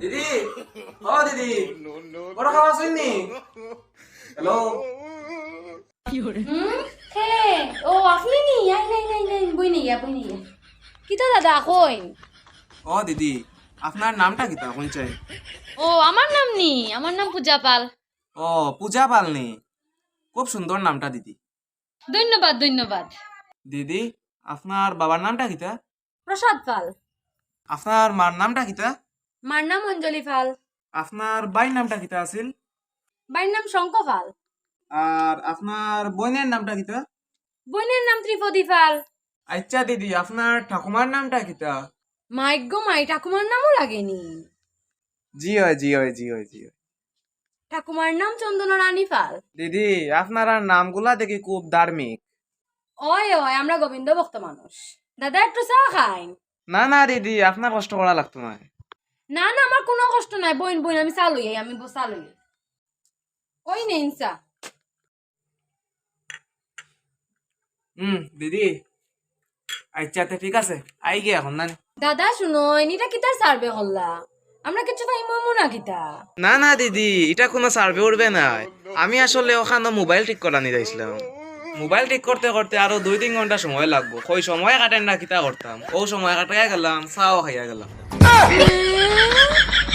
দিদি ও দিদি বড় খাওয়া শুননি? হ্যালো? ও আপনি নি? আই নাই নাই নাই বই বই কিতা দাদা কইন ও দিদি আপনার নামটা কিতা কোন চাই। ও আমার নাম নি? আমার নাম পূজা পাল। ও পূজা পালনি খুব সুন্দর নামটা দিদি। ধন্যবাদ ধন্যবাদ। দিদি আপনার বাবার নামটা কিতা? প্রসাদ পাল। আপনার মার নামটা কিতা? মার নাম অঞ্জলি পাল আপনার বাইর নামটা কিতা আছিল? বাইর নাম শঙ্ক পাল আর আপনার বোনের নামটা কিতা? বোনের নাম ত্রিপদী পাল আচ্ছা দিদি আপনার ঠাকুমার নামটা কিতা? মাইগ্য মাই ঠাকুমার নামও লাগেনি। জি হয় জি হয় জি হয় জি হয়। ঠাকুমার নাম চন্দনা রানী পাল দিদি আপনার নামগুলা দেখি খুব ধার্মিক। ওয় ওয় আমরা গোবিন্দ ভক্ত মানুষ। দাদা একটু চা খাই না না দিদি আপনার কষ্ট করা লাগতো না। না না আমার কোনো কষ্ট নাই। বইন বইন আমি চা লই আমি চা লই ওই চা হুম দিদি আচ্ছা তো ঠিক আছে? আই গিয়ে এখন না দাদা শুনো এনিটা কিতার সার্ভে হল্লা? আমরা কিছু পাইমো না কিতা? না না দিদি এটা কোনো সার্ভে উঠবে না আমি আসলে ওখানে মোবাইল ঠিক করা নিয়ে যাইছিলাম। মোবাইল ঠিক করতে করতে আরও দুই তিন ঘণ্টা সময় লাগবো। ওই সময় কাটেন না কিতা করতাম? ও সময় কাটাইয়া গেলাম, চাও খাইয়া গেলাম।